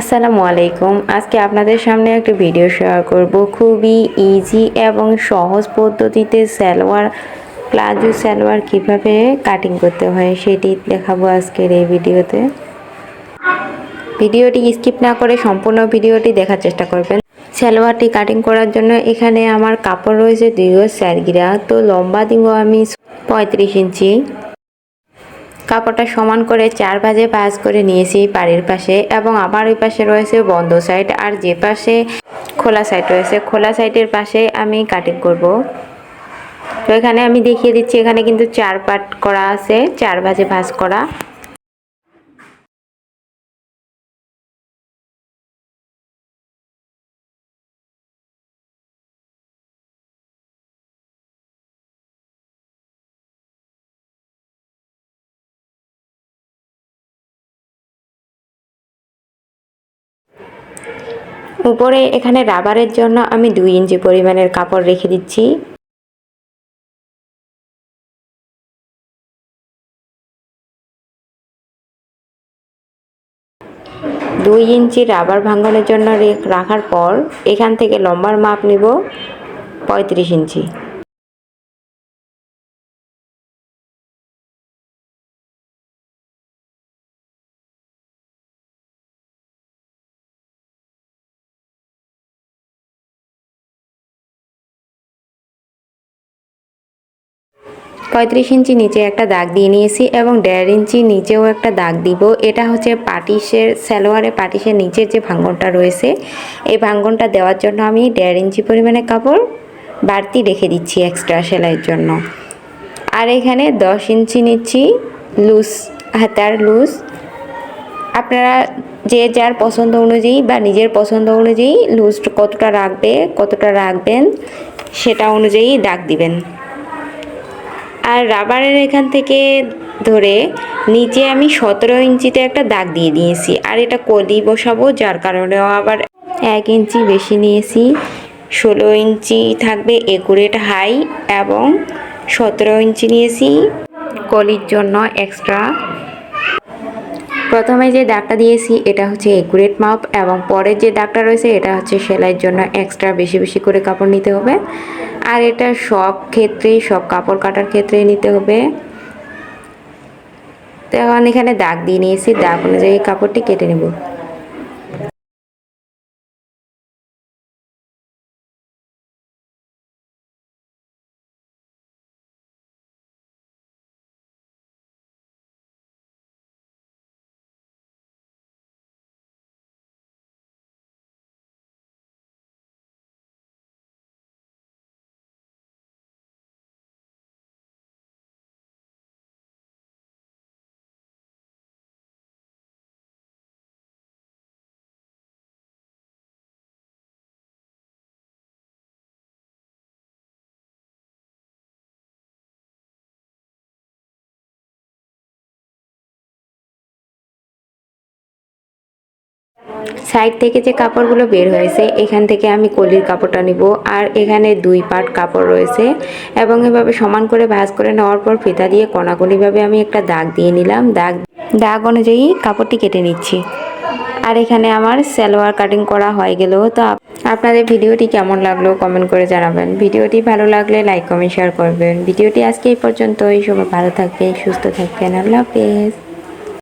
আসসালামু আলাইকুম। আজকে আপনাদের সামনে একটা ভিডিও শেয়ার করব। খুবই ইজি এবং সহজ পদ্ধতিতে সালোয়ার, প্লাজো সালোয়ার কীভাবে কাটিং করতে হয় সেটি দেখাবো আজকের এই ভিডিওতে ভিডিওটি স্কিপ না করে সম্পূর্ণ ভিডিওটি দেখার চেষ্টা করবেন। সালোয়ারটি কাটিং করার জন্য এখানে আমার কাপড় রয়েছে দুই স্যারগিরা তো লম্বা দিব আমি পঁয়ত্রিশ ইঞ্চি। কাপড়টা সমান করে চার ভাজে ভাজ করে নিয়েছি পাড়ির পাশে এবং আমার ওই পাশে রয়েছে বন্ধ সাইড আর যে পাশে খোলা সাইড রয়েছে, খোলা সাইডের পাশে আমি কাটিং করব। তো এখানে আমি দেখিয়ে দিচ্ছি, এখানে কিন্তু চার পাট করা আছে, চার ভাজে ভাজ করা। উপরে এখানে রাবারের জন্য আমি দুই ইঞ্চি পরিমাণের কাপড় রেখে দিচ্ছি। দুই ইঞ্চি রাবার ভাঙ্গনের জন্য রাখার পর এখান থেকে লম্বার মাপ নিব পঁয়ত্রিশ ইঞ্চি। পঁয়ত্রিশ ইঞ্চি নিচে একটা দাগ দিয়ে নিয়েছি এবং দেড় ইঞ্চি নিচেও একটা দাগ দিব। এটা হচ্ছে পাটিসের, সালোয়ারে পাটিসের নিচের যে ভাঙ্গনটা রয়েছে, এই ভাঙ্গনটা দেওয়ার জন্য আমি দেড় ইঞ্চি পরিমাণে কাপড় বাড়তি রেখে দিচ্ছি এক্সট্রা সেলাইয়ের জন্য। আর এখানে দশ ইঞ্চি নিচ্ছি লুজ হাতার লুজ আপনারা যে যার পছন্দ অনুযায়ী বা নিজের পছন্দ অনুযায়ী লুজ কতটা রাখবে, কতটা রাখবেন, সেটা অনুযায়ী দাগ দিবেন। আর রাবারের এখান থেকে ধরে নিচে আমি সতেরো ইঞ্চিতে একটা দাগ দিয়ে দিয়েছি। আর এটা কলি বসাবো, যার কারণেও আবার এক ইঞ্চি বেশি নিয়েছি। ষোলো ইঞ্চি থাকবে একুরেট হাই এবং সতেরো ইঞ্চি নিয়েছি কলির জন্য এক্সট্রা। প্রথমে যে দাগটা দিয়েছি, এটা হচ্ছে একুরেট মাপ এবং পরের যে দাগটা রয়েছে, এটা হচ্ছে সেলাইয়ের জন্য এক্সট্রা। বেশি বেশি করে কাপড় নিতে হবে। আর এটা সব ক্ষেত্রেই, সব কাপড় কাটার ক্ষেত্রে নিতে হবে। তো এখন এখানে দাগ দিয়ে নিয়েছি, দাগ অনুযায়ী কাপড়টি কেটে নেব। সাইড থেকে যে কাপড়গুলো বের হয়েছে, এখান থেকে আমি কলির কাপড়টা নিব। আর এখানে দুই পাট কাপড় রয়েছে এবং এভাবে সমান করে ভাজ করে নেওয়ার পর ফিতা দিয়ে কণাকণিভাবে আমি একটা দাগ দিয়ে নিলাম। দাগ দাগ অনুযায়ী কাপড়টি কেটে নিচ্ছি। আর এখানে আমার সালোয়ার কাটিং করা হয়ে গেল। তো আপনাদের ভিডিওটি কেমন লাগল কমেন্ট করে জানাবেন। ভিডিওটি ভালো লাগলে লাইক, কমেন্ট, শেয়ার করবেন। ভিডিওটি আজকে এই পর্যন্তই। সময় ভালো থাকবেন, সুস্থ থাকবেন। আল্লাহ হাফেজ।